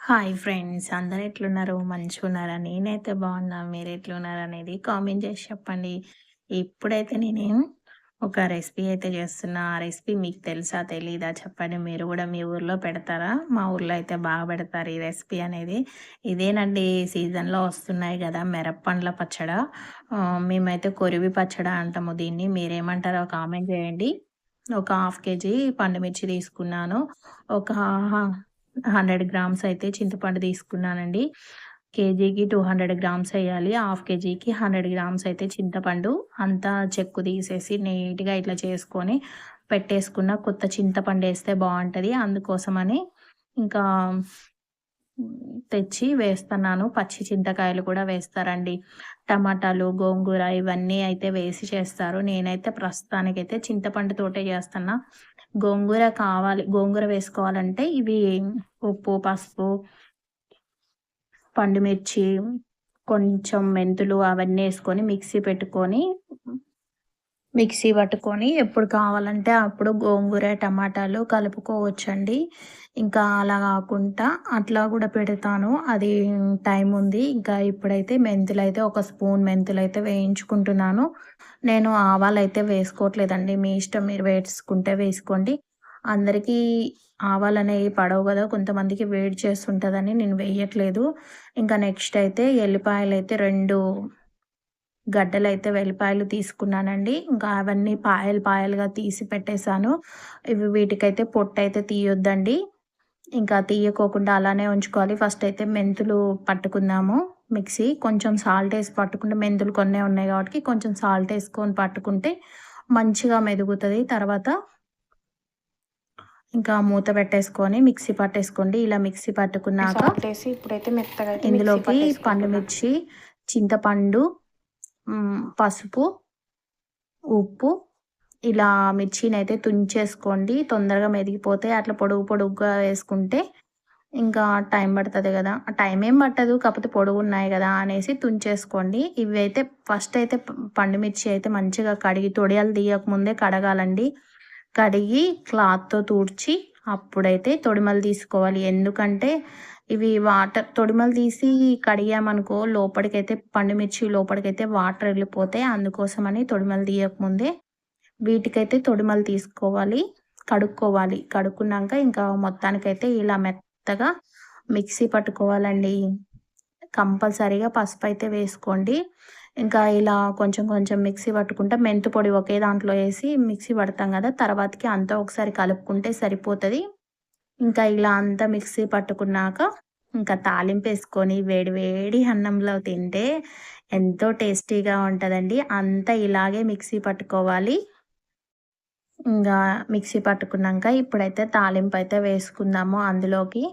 Hi friends అందరు ఎట్లున్నారు? మంచిగా ఉన్నారా నేనైతే బాగున్నా. మీరు ఎట్లున్నారు అనేది కామెంట్ చేసి చెప్పండి. ఇప్పుడైతే నేను ఒక రెసిపీ అయితే చేస్తున్నా. ఆ రెసిపీ మీకు తెలుసా తెలీదా చెప్పండి. మీరు కూడా మీ ఊర్లో పెడతారా? మా ఊర్లో అయితే బాగా పెడతారు ఈ రెసిపీ అనేది. ఇదేనండి సీజన్లో వస్తున్నాయి కదా మిరప్పండ్ల పచ్చడ. మేమైతే కొరివి పచ్చడ అంటాము దీన్ని. మీరేమంటారో కామెంట్ చేయండి. ఒక హాఫ్ కేజీ పండుమిర్చి తీసుకున్నాను. ఒక హండ్రెడ్ గ్రామ్స్ అయితే చింతపండు తీసుకున్నానండి. కేజీకి టూ హండ్రెడ్ గ్రామ్స్ వేయాలి. హాఫ్ కేజీకి హండ్రెడ్ గ్రామ్స్ అయితే చింతపండు అంతా చెక్కు తీసేసి నీట్గా ఇట్లా చేసుకొని పెట్టేసుకున్న కొత్త చింతపండు వేస్తే బాగుంటుంది. అందుకోసమని ఇంకా తెచ్చి వేస్తున్నాను. పచ్చి చింతకాయలు కూడా వేస్తారండి. టమాటాలు గోంగూర ఇవన్నీ అయితే వేసి చేస్తారు. నేనైతే ప్రస్తుతానికైతే చింతపండు తోటే చేస్తున్నా. గోంగూర కావాలి గోంగూర వేసుకోవాలంటే ఇవి ఉప్పు పసుపు పండుమిర్చి కొంచెం మెంతులు అవన్నీ వేసుకొని మిక్సీ పెట్టుకొని మిక్సీ పట్టుకొని ఎప్పుడు కావాలంటే అప్పుడు గోంగూర టమాటాలు కలుపుకోవచ్చండి. ఇంకా అలా కాకుండా అట్లా కూడా పెడతాను. అది టైం ఉంది. ఇంకా ఇప్పుడైతే మెంతులు అయితే ఒక స్పూన్ మెంతులు అయితే వేయించుకుంటున్నాను. నేను ఆవాలు అయితే వేసుకోవట్లేదండి. మీ ఇష్టం మీరు వేసుకుంటే వేసుకోండి. అందరికీ ఆవాలు అనేవి పడవు కదా. కొంతమందికి వేడి చేస్తుంటుందని నేను వేయట్లేదు. ఇంకా నెక్స్ట్ అయితే ఎల్లిపాయలు అయితే రెండు గడ్డలు అయితే వెల్లిపాయలు తీసుకున్నానండి. ఇంకా అవన్నీ పాయలు పాయలుగా తీసి పెట్టేశాను. ఇవి వీటికైతే పొట్టు అయితే తీయొద్దండి. ఇంకా తీయకోకుండా అలానే ఉంచుకోవాలి. ఫస్ట్ అయితే మెంతులు పట్టుకుందాము మిక్సీ. కొంచెం సాల్ట్ వేసి పట్టుకుంటే మెంతులు కొన్నే ఉన్నాయి కాబట్టి కొంచెం సాల్ట్ వేసుకొని పట్టుకుంటే మంచిగా మెదుగుతుంది. తర్వాత ఇంకా మూత పెట్టేసుకొని మిక్సీ పట్టేసుకోండి. ఇలా మిక్సీ పట్టుకున్నాక ఇప్పుడైతే మెత్తగా ఇందులోకి పట్టేసుకుంటున్నా. పండుమిర్చి చింతపండు పసుపు ఉప్పు ఇలా మిర్చిని అయితే తుంచేసుకోండి. తొందరగా మెదిగిపోతే అట్లా పొడుగు పొడుగుగా వేసుకుంటే ఇంకా టైం పడుతుంది కదా. టైం ఏం పట్టదు కాకపోతే పొడుగు ఉన్నాయి కదా అనేసి తుంచేసుకోండి. ఇవి అయితే ఫస్ట్ అయితే పండుమిర్చి అయితే మంచిగా కడిగి తొడియాలు తీయకముందే కడగాలండి. కడిగి క్లాత్తో తుడిచి అప్పుడైతే తొడిమలు తీసుకోవాలి. ఎందుకంటే ఇవి వాటర్ తొడిమలు తీసి కడిగామనుకో లోపలికైతే పండుమిర్చి లోపలికైతే వాటర్ వెళ్ళిపోతాయి అందుకోసమని తొడిమలు తీయకముందే వీటికైతే తొడిమలు తీసుకోవాలి కడుక్కోవాలి. కడుక్కున్నాక ఇంకా మొత్తానికైతే ఇలా మెత్తగా మిక్సీ పట్టుకోవాలండి. కంపల్సరీగా పసుపు అయితే వేసుకోండి. ఇంకా ఇలా కొంచెం కొంచెం మిక్సీ పట్టుకుంటే మెంతు పొడి ఒకే దాంట్లో వేసి మిక్సీ పడతాం కదా తర్వాతకి అంతా ఒకసారి కలుపుకుంటే సరిపోతుంది. ఇంకా ఇలా అంతా మిక్సీ పట్టుకున్నాక ఇంకా తాలింపు వేసుకొని వేడి వేడి అన్నంలో తింటే ఎంతో టేస్టీగా ఉంటుందండి. అంతా ఇలాగే మిక్సీ పట్టుకోవాలి. ఇంకా మిక్సీ పట్టుకున్నాక ఇప్పుడైతే తాలింపు అయితే వేసుకుందాము అందులోకి.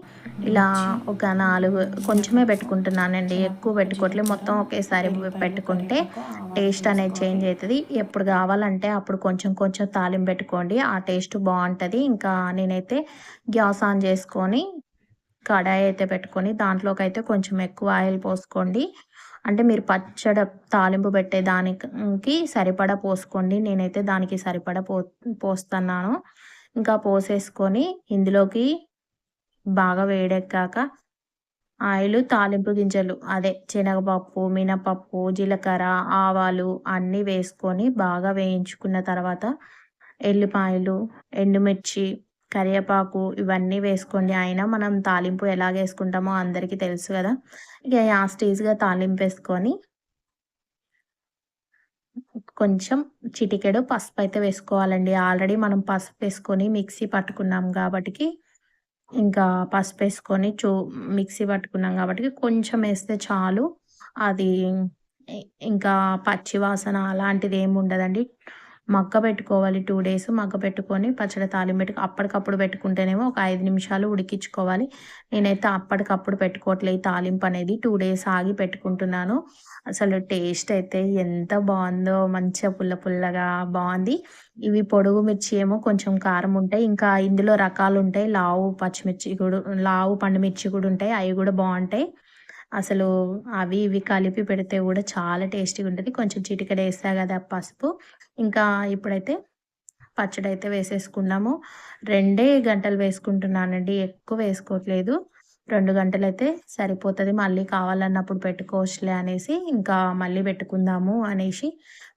ఇలా ఒక నాలుగు కొంచెమే పెట్టుకుంటున్నానండి. ఎక్కువ పెట్టుకోవట్లేదు మొత్తం ఒకేసారి పెట్టుకుంటే టేస్ట్ అనేది చేంజ్ అవుతుంది. ఎప్పుడు కావాలంటే అప్పుడు కొంచెం కొంచెం తాలింపు పెట్టుకోండి. ఆ టేస్ట్ బాగుంటుంది. ఇంకా నేనైతే గ్యాస్ ఆన్ చేసుకొని కడాయి అయితే పెట్టుకొని దాంట్లోకి అయితే కొంచెం ఎక్కువ ఆయిల్ పోసుకోండి. అంటే మీరు పచ్చడి తాలింపు పెట్టే దానికి సరిపడా పోసుకోండి. నేనైతే దానికి సరిపడా పో పోస్తున్నాను. ఇంకా పోసేసుకొని ఇందులోకి బాగా వేడెక్కాక ఆయిల్ తాలింపు గింజలు అదే శనగపప్పు మినపప్పు జీలకర్ర ఆవాలు అన్నీ వేసుకొని బాగా వేయించుకున్న తర్వాత ఎల్లిపాయలు ఎండుమిర్చి కరివేపాకు ఇవన్నీ వేసుకోండి. అయినా మనం తాలింపు ఎలాగ వేసుకుంటామో అందరికీ తెలుసు కదా. ఇక యాస్టీజ్గా తాలింపు వేసుకొని కొంచెం చిటికెడు పసుపు అయితే వేసుకోవాలండి. ఆల్రెడీ మనం పసుపు వేసుకొని మిక్సీ పట్టుకున్నాం కాబట్టి ఇంకా పసుపు వేసుకొని చూ మిక్సీ పట్టుకున్నాం కాబట్టి కొంచెం వేస్తే చాలు. అది ఇంకా పచ్చి వాసన అలాంటిది ఏమి ఉండదండి. మగ్గ పెట్టుకోవాలి టూ డేస్ మగ్గ పెట్టుకొని పచ్చడి తాలింపు పెట్టుకు అప్పటికప్పుడు పెట్టుకుంటేనేమో ఒక ఐదు నిమిషాలు ఉడికించుకోవాలి. నేనైతే అప్పటికప్పుడు పెట్టుకోవట్లేదు ఈ తాలింపు అనేది. టూ డేస్ ఆగి పెట్టుకుంటున్నాను. అసలు టేస్ట్ అయితే ఎంత బాగుందో మంచిగా పుల్ల పుల్లగా బాగుంది. ఇవి పొడుగు మిర్చి ఏమో కొంచెం కారం ఉంటాయి. ఇంకా ఇందులో రకాలు ఉంటాయి. లావు పచ్చిమిర్చి కూడా లావు పండుమిర్చి కూడా ఉంటాయి. అవి కూడా బాగుంటాయి. అసలు అవి ఇవి కలిపి పెడితే కూడా చాలా టేస్టీగా ఉంటుంది. కొంచెం చిటికెడ వేస్తా కదా పసుపు. ఇంకా ఇప్పుడైతే పచ్చడి అయితే వేసేసుకున్నాము. రెండే గంటలు వేసుకుంటున్నానండి. ఎక్కువ వేసుకోవట్లేదు రెండు గంటలైతే సరిపోతుంది. మళ్ళీ కావాలన్నప్పుడు పెట్టుకోవచ్చులే అనేసి ఇంకా మళ్ళీ పెట్టుకుందాము అనేసి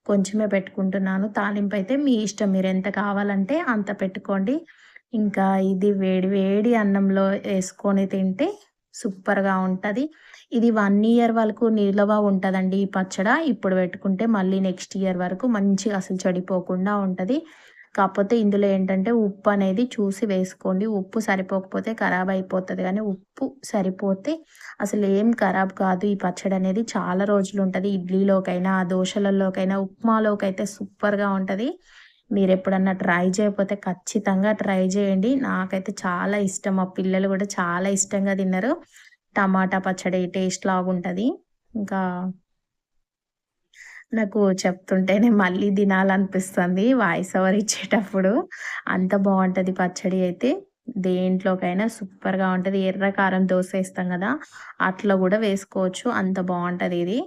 కొంచెమే పెట్టుకుంటున్నాను. తాలింపు అయితే మీ ఇష్టం. మీరు ఎంత కావాలంటే అంత పెట్టుకోండి. ఇంకా ఇది వేడి వేడి అన్నంలో వేసుకొని తింటే సూపర్గా ఉంటుంది. ఇది వన్ ఇయర్ వరకు నిల్వ ఉంటుందండి ఈ పచ్చడ. ఇప్పుడు పెట్టుకుంటే మళ్ళీ నెక్స్ట్ ఇయర్ వరకు మంచిగా అసలు చెడిపోకుండా ఉంటుంది. కాకపోతే ఇందులో ఏంటంటే ఉప్పు అనేది చూసి వేసుకోండి. ఉప్పు సరిపోకపోతే ఖరాబ్ అయిపోతుంది. కానీ ఉప్పు సరిపోతే అసలు ఏం ఖరాబ్ కాదు. ఈ పచ్చడి అనేది చాలా రోజులు ఉంటుంది. ఇడ్లీలోకైనా దోశలలోకైనా ఉప్మాలోకైతే సూపర్గా ఉంటుంది. మీరు ఎప్పుడన్నా ట్రై చేయకపోతే ఖచ్చితంగా ట్రై చేయండి. నాకైతే చాలా ఇష్టం. మా పిల్లలు కూడా చాలా ఇష్టంగా తిన్నారు. టమాటా పచ్చడి టేస్ట్ లాగుంటుంది. ఇంకా నాకు చెప్తుంటేనే మళ్ళీ తినాలనిపిస్తుంది వాయిస్ ఓవర్ ఇచ్చేటప్పుడు. అంత బాగుంటుంది పచ్చడి అయితే. దేంట్లోకైనా సూపర్గా ఉంటుంది. ఎర్ర కారం దోశ వేస్తాం కదా అట్లా కూడా వేసుకోవచ్చు. అంత బాగుంటుంది ఇది.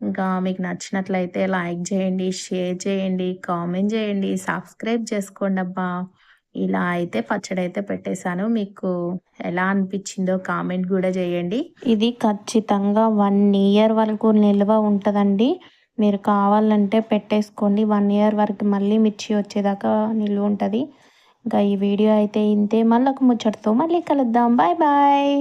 ఇంకా మీకు నచ్చినట్లయితే లైక్ చేయండి షేర్ చేయండి కామెంట్ చేయండి సబ్స్క్రైబ్ చేసుకోండి అబ్బా ఇలా అయితే పచ్చడి అయితే పెట్టేశాను. మీకు ఎలా అనిపించిందో కామెంట్ కూడా చేయండి. ఇది ఖచ్చితంగా వన్ ఇయర్ వరకు నిల్వ ఉంటుందండి. మీరు కావాలంటే పెట్టేసుకోండి. వన్ ఇయర్ వరకు మళ్ళీ మిర్చి వచ్చేదాకా నిల్వ ఉంటుంది. ఇంకా ఈ వీడియో అయితే ఇంతే. మళ్ళీ ఒక ముచ్చటతో మళ్ళీ కలుద్దాం. Bye bye.